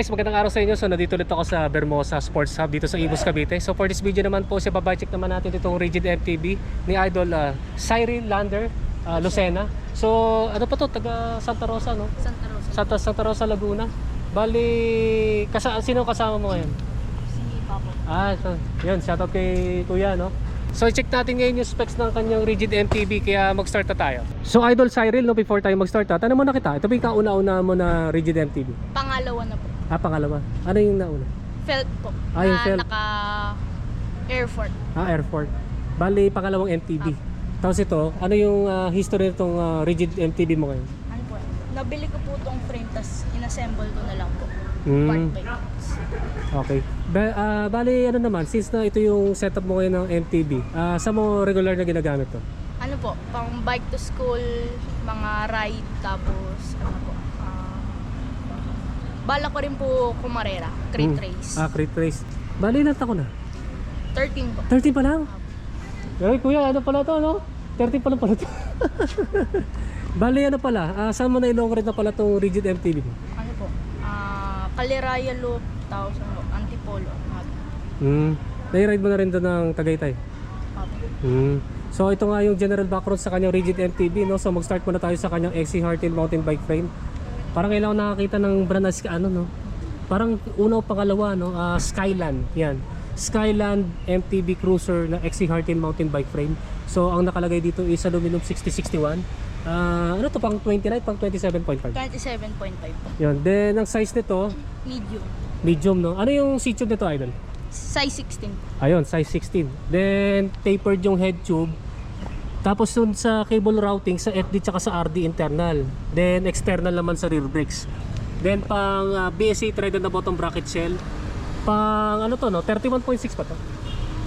Guys, magandang araw sa inyo. So nandito ulit ako sa Bermosa Sports Hub dito sa Ibus Cavite. So for this video naman po, siya check naman natin itong Rigid MTB ni Idol uh, Cyril Lander uh, Lucena. So ano pa to? Taga Santa Rosa, no? Santa Rosa. Santa, Santa Rosa, Laguna. Bali, kasa, sino kasama mo ngayon? Si Papo. Ah, so, yun, shoutout kay Kuya, no? So, i-check natin ngayon yung specs ng kanyang rigid MTB kaya mag-start na tayo. So, Idol Cyril, no, before tayo mag-start, ha, tanong mo na kita. Ito ba yung kauna-una mo na rigid MTB? Pangalawa na po. Ah, pangalawa. Ano yung nauna? Felt po. Ah, yung na felt. naka Airfort. Ah, Airfort. Bali, pangalawang MTB. Tapos ito, ano yung ah, history nitong ah, rigid MTB mo ngayon? Ano po? Nabili ko po tong frame tas inassemble ko na lang po. Hmm. Part by parts. Okay. Ba, ah, bali, ano naman, since na ito yung setup mo ngayon ng MTB, ah, saan mo regular na ginagamit to? Ano po? Pang bike to school, mga ride, tapos ano po? Bala ko rin po kumarera. Crate Hmm. race. Ah, crate race. Bali, ilan taon na? 13 po. 30 pa lang? Ay, kuya, ano pala to, no? 30 pa lang pala to. Bali, ano pala? Ah, saan mo na ilong rin na pala itong rigid MTB mo? Ano po? Ah, Kaliraya Loop, tapos ano, Antipolo. Hmm. Nai-ride mo na rin doon ng Tagaytay? Papo. Hmm. So ito nga yung general background sa kanyang rigid MTB no. So mag-start muna tayo sa kanyang XC Hartin mountain bike frame. Parang kailangan nakakita ng brand na sk- ano no. Parang una o pangalawa no, ah, Skyland. Yan. Skyland MTB Cruiser na XC Hartin mountain bike frame. So ang nakalagay dito is aluminum 6061. Ah, ano to pang 29 pang 27.5. 27.5 po. Yun. Then ang size nito Medium. medium no. Ano yung seat tube nito idol? Size 16. Ayun, size 16. Then, tapered yung head tube. Tapos dun sa cable routing sa FD tsaka sa RD internal. Then, external naman sa rear brakes. Then, pang uh, BSA threaded na bottom bracket shell. Pang ano to no? 31.6 pa to?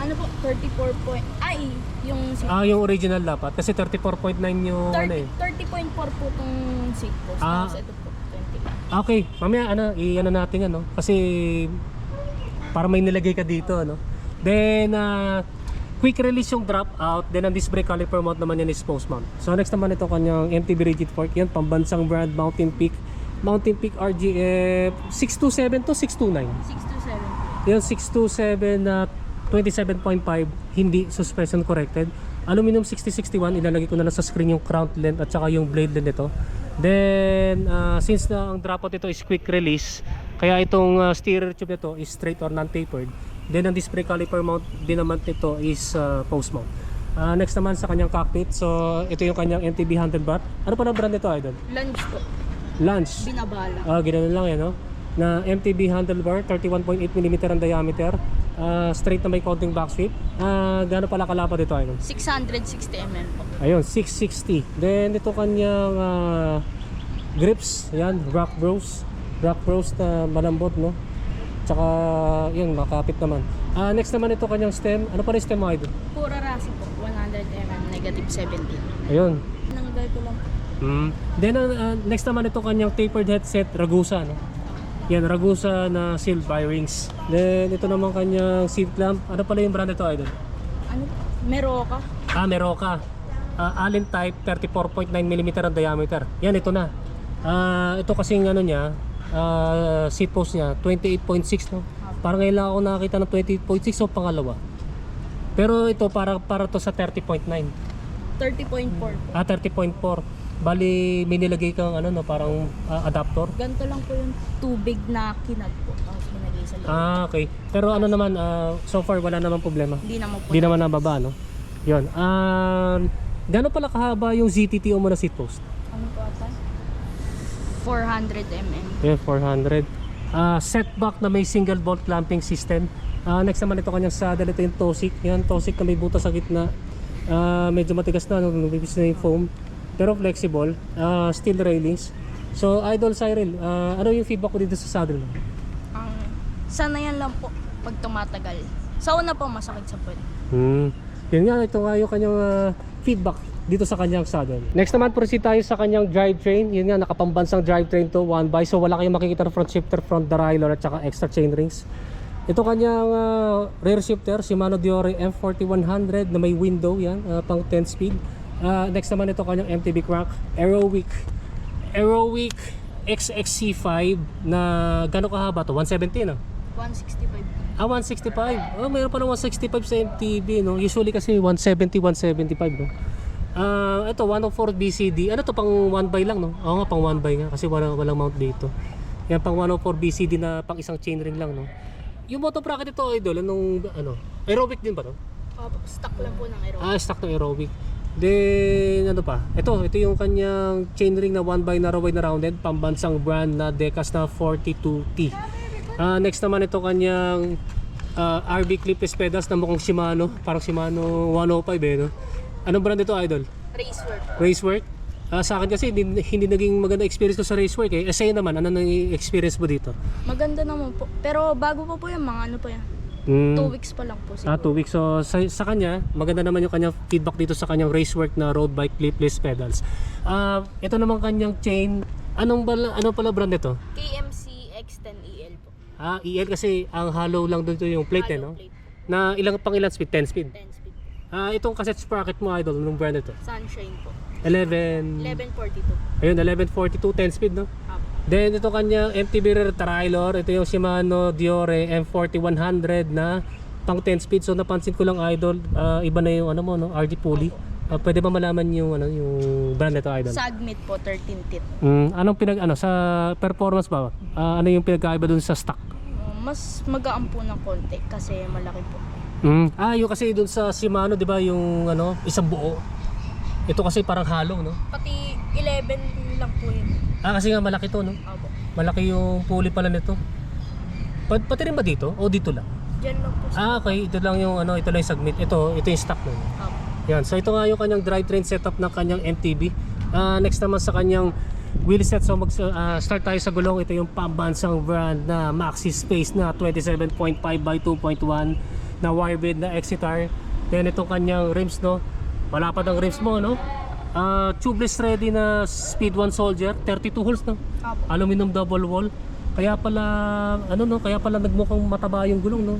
Ano po? 34 point... Ay, yung... seat- Ah, yung original dapat. Kasi 34.9 yung ano eh. 30, 30.4 po itong seat post. Ah. Tapos ito po, 20. Okay, mamaya ano, i-ano natin ano. Kasi para may nilagay ka dito ano. Then uh, quick release yung drop out, then ang disc brake caliper mount naman yan is post mount. So next naman ito kanyang MTB rigid fork yan, pambansang brand Mountain Peak. Mountain Peak RGF 627 to 629. 6 to 7. Yan 627 na 27.5 hindi suspension corrected. Aluminum 6061 ilalagay ko na lang sa screen yung crown length at saka yung blade length nito. Then uh, since na ang dropout ito is quick release, kaya itong uh, steerer tube nito is straight or non-tapered. Then ang brake caliper mount din naman nito is uh, post mount. Uh, next naman sa kanyang cockpit. So ito yung kanyang MTB handlebar. Ano pa na brand nito idol? Lunch po. Lunch. Binabala. Ah, ganoon lang yan, no? Na MTB handlebar, 31.8mm ang diameter. Ah, straight na may counting back sweep. Ah, gaano pala kalapad ito, idol? 660 mm po. Ayun, 660. Then ito kanyang ah, grips, yan, rock bros. Rock bros na malambot, no? Tsaka, yun, makapit naman. Ah, next naman ito kanyang stem. Ano pa rin stem mo, idol? Pura rasi po. 100 mm, negative 70. Ayun. Nanggal ko lang. Mm. Then ang, ah, next naman ito kanyang tapered headset Ragusa no. Yan Ragusa na seal bearings. Then ito naman kanyang seat clamp. Ano pala yung brand nito idol? Ano? Meroka. Ah, Meroka. Ah, Allen type 34.9mm ang diameter. Yan ito na. Ah, ito kasing ano niya, ah, seat post niya 28.6 no. Parang ngayon lang ako nakakita ng 28.6 o pangalawa. Pero ito para para to sa 30.9. 30.4 po. Ah, 30.4. Bali, may nilagay kang ano no, parang ah, adapter. Ganito lang po yung tubig na kinag po. Tapos sa loob. Ah, okay. Pero ano naman, ah, so far wala naman problema. Hindi naman po. Hindi naman nababa, no? Yun. Um, gano'n pala kahaba yung ZTTO mo na seat post? Ano po ata? 400 mm. Yun, 400. Ah, setback na may single bolt clamping system. Ah, next naman ito kanyang saddle. Ito yung Tosik. Yan, Tosik na may butas sa gitna. Ah, medyo matigas na, no? nabibis na yung foam. Pero flexible. Ah, steel railings. So, Idol Cyril, ah, ano yung feedback ko dito sa saddle? Ang sana yan lang po pag tumatagal. Sa una po masakit sa puwet. Hmm. Yun nga, ito nga yung kanyang ah, feedback dito sa kanyang saddle. Next naman, proceed tayo sa kanyang drivetrain. Yun nga, nakapambansang drivetrain to, one by. So wala kayong makikita ng front shifter, front derailleur at saka extra chain rings. Ito kanyang ah, rear shifter, Shimano Diore M4100 na may window yan, ah, pang 10 speed. Ah, next naman ito kanyang MTB crank, Aerowick. Aerowick XXC5 na gano'ng kahaba to? 170 no? 165 po. Ah, 165. Oh, mayroon pa ng 165 sa MTB, no? Usually kasi 170, 175, no? Ah, ito 104 BCD. Ano to pang 1 by lang, no? Oo nga pang 1 by nga kasi wala walang mount dito. Yan pang 104 BCD na pang isang chainring lang, no? Yung motor bracket ito, idol, anong ano? Aerobic din ba to? Opo, stock lang po ng aero. Ah, stock ng aerobic. Then, ano pa? Ito, ito yung kanyang chainring na 1 by narrow wide na rounded, pambansang brand na Decas na 42T. Ah, next naman ito kanyang ah, RB clipless pedals na mukhang Shimano, parang Shimano 105 eh, no? Anong brand ito, idol? Racework. Racework? Ah, sa akin kasi hindi, hindi naging maganda experience ko sa Racework eh. Eh, sa'yo naman, ano nang experience mo dito? Maganda naman po. Pero bago pa po yan, mga ano pa yan. Hmm. 2 weeks pa lang po siguro. Ah, 2 weeks. So, sa, sa kanya, maganda naman yung kanyang feedback dito sa kanyang racework na road bike clipless pedals. Ah, ito naman kanyang chain. Anong bala, ano pala brand nito? KMC X10EL po. Ah, EL kasi ang hollow lang dito yung plate, eh, Hollow no? plate. Na ilang pang ilang speed? 10 speed. 10 speed. Ah, itong cassette sprocket mo, idol, anong brand ito? Sunshine po. 11... 1142. Ayun, 1142, 10 speed, no? Apo. Then ito kanya MTB rear trailer, ito yung Shimano Diore M4100 na pang 10 speed. So napansin ko lang idol, ah, iba na yung ano mo no, RD pulley. Ah, pwede ba malaman yung ano yung brand nito idol? Sagmit po, 13 tit. Mm, anong pinag ano sa performance ba? Ah, ano yung pinagkaiba dun sa stock? Uh, mas magaan po ng konti kasi malaki po. Mm. Ah, yung kasi dun sa Shimano, 'di ba, yung ano, isang buo. Ito kasi parang hollow, no? Pati 11 lang po yun. Ah, kasi nga malaki to, no? Apo. Malaki yung pulley pala nito. Pa- pati rin ba dito? O dito lang? Diyan lang po Ah, okay. Ito lang yung ano, ito lang yung submit. Ito, ito yung stock nun. Apo. Yan. So ito nga yung kanyang drivetrain setup ng kanyang MTB. Ah, next naman sa kanyang wheel set. So mag ah, start tayo sa gulong. Ito yung pambansang brand na Maxi Space na 27.5 by 2.1 na wire bed na Exitar. Then itong kanyang rims no. Malapad ang rims mo no. Ah, tubeless ready na Speed 1 Soldier, 32 holes no. Aluminum double wall. Kaya pala ano no, kaya pala nagmukhang mataba yung gulong no.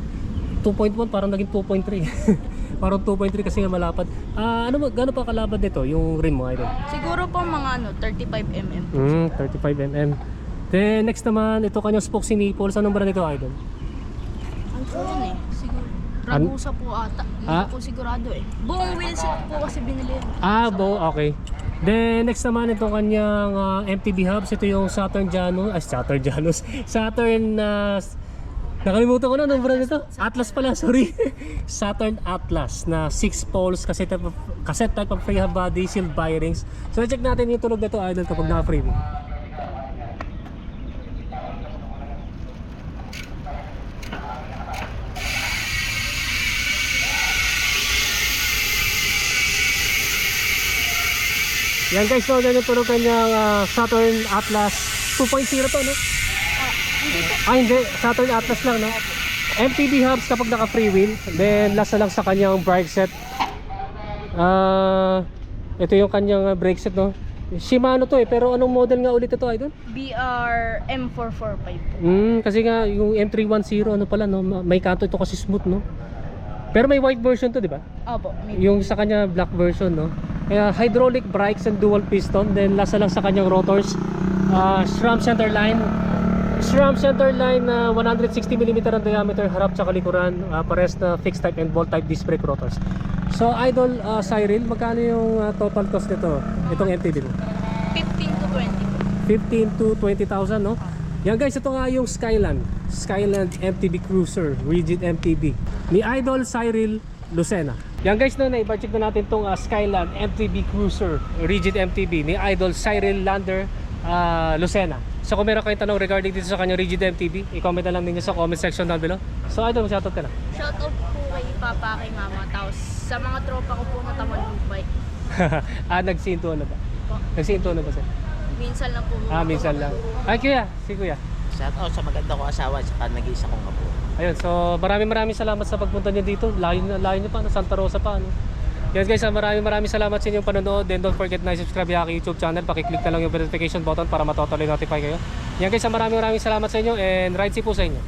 2.1 parang naging 2.3. parang 2.3 kasi nga malapad. Ah, ano ba gaano pa kalapad nito yung rim mo idol? Siguro po mga ano, 35 mm. Mm, 35 mm. Then next naman ito kanyang spokes ni nipples. Anong brand nito idol? Ano yun eh? Ragusa po ata. Hindi Ah? po sigurado eh. Buong wheelset po kasi binili yun. Ah, bo, okay. Then next naman itong kanyang ah, MTB hubs. Ito yung Saturn Janus. Ay, Saturn Janus. Saturn na Nakalimutan ko na anong brand ito. Atlas pala, sorry. Saturn Atlas na 6 poles cassette type of, cassette type of free hub body sealed bearings. So check natin yung tunog na to idol kapag naka-free mo. Yan guys, so ganyan tunog kanyang ah, Saturn Atlas 2.0 to, no? Ah, hindi. Saturn Atlas lang, no? MTB hubs kapag naka free wheel. Then last na lang sa kanyang brake set. Ah, ito yung kanyang ah, brake set, no? Shimano to eh, pero anong model nga ulit ito, idol? BR M445 po. Hmm, kasi nga yung M310 ano pala, no? Ma- May kanto ito kasi smooth, no? Pero may white version to, di ba? Opo. May Yung sa kanya black version, no? Kaya hydraulic brakes and dual piston. Then last na lang sa kanyang rotors. ah SRAM center line. SRAM center line na 160mm ang diameter harap sa likuran. Uh, pares na fixed type and bolt type disc brake rotors. So idol uh, Cyril, magkano yung ah, total cost nito? Itong MTB mo? 15 to 20 po. 15 to 20,000 no? Yan guys, ito nga yung Skyland Skyland MTB Cruiser Rigid MTB ni Idol Cyril Lucena Yan guys, no, naiba-check na natin tong ah, Skyland MTB Cruiser Rigid MTB ni Idol Cyril Lander ah, Lucena So kung meron kayong tanong regarding dito sa kanyang Rigid MTB i-comment na lang ninyo sa comment section down below So Idol, shoutout ka na Shoutout po kay Papa, kay Mama. Tapos sa mga tropa ko po na Tamalupay. ah, nagsinto na ba? Po. Nagsinto na ba sir? Minsan lang po. Ah, minsan lang Ay kuya, si kuya Shout out sa maganda kong asawa at saka nag-iisa kong apo. Ayun, so maraming maraming salamat sa pagpunta niyo dito. Layo na layo niyo pa, no? Santa Rosa pa. Ano? Yan guys, ah, maraming maraming salamat sa inyong panonood. Then don't forget na subscribe yung aking YouTube channel. Pakiclick na lang yung notification button para matotally notify kayo. Yan guys, ah, maraming maraming salamat sa inyo and ride si po sa inyo.